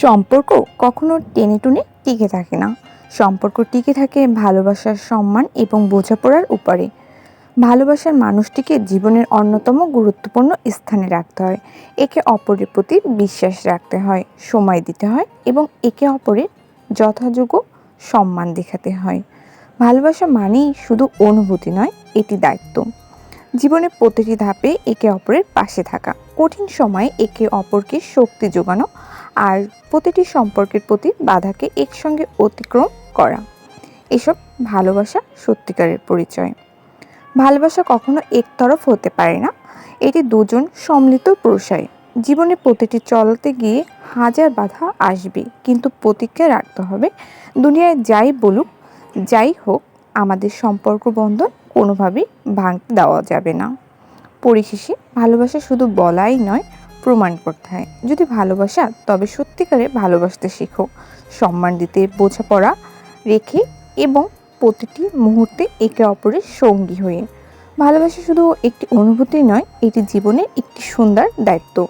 সম্পর্ক কখনো টেনে টুনে টিকে থাকে না। সম্পর্ক টিকে থাকে ভালোবাসার সম্মান এবং বোঝাপড়ার উপরে। ভালোবাসার মানুষটিকে জীবনের অন্যতম গুরুত্বপূর্ণ স্থানে রাখতে হয়। একে অপরের প্রতি বিশ্বাস রাখতে হয়, সময় দিতে হয় এবং একে অপরের যথাযোগ্য সম্মান দেখাতে হয়। ভালোবাসা মানেই শুধু অনুভূতি নয়, এটি দায়িত্ব। জীবনের প্রতিটি ধাপে একে অপরের পাশে থাকা। কঠিন সময়ে একে অপরকে শক্তি যোগানো আর প্রতিটি সম্পর্কের প্রতি বাধাকে একসঙ্গে অতিক্রম করা। এসব ভালোবাসা সত্যিকারের পরিচয়। ভালোবাসা কখনো একতরফ হতে পারে না। এটি দুজন সম্মিলিত প্রসায় জীবনে প্রতিটি চলতে গিয়ে হাজার বাধা আসবে, কিন্তু প্রতিজ্ঞা রাখতে হবে, দুনিয়ায় যাই বলুক, যাই হোক, আমাদের সম্পর্ক বন্ধন কোনোভাবেই ভাঙতে দেওয়া যাবে না। পরিশেষে ভালোবাসা শুধু বলাই নয় প্রমাণ করতে হয়। যদি ভালোবাসা, তবে সত্যিকারে ভালোবাসতে শেখো। সম্মান দিতে বোঝাপড়া রেখে এবং প্রতিটি মুহূর্তে একে অপরের সঙ্গী হয়ে। ভালোবাসা শুধু একটি অনুভূতি নয়, এটি জীবনের একটি সুন্দর দায়িত্ব।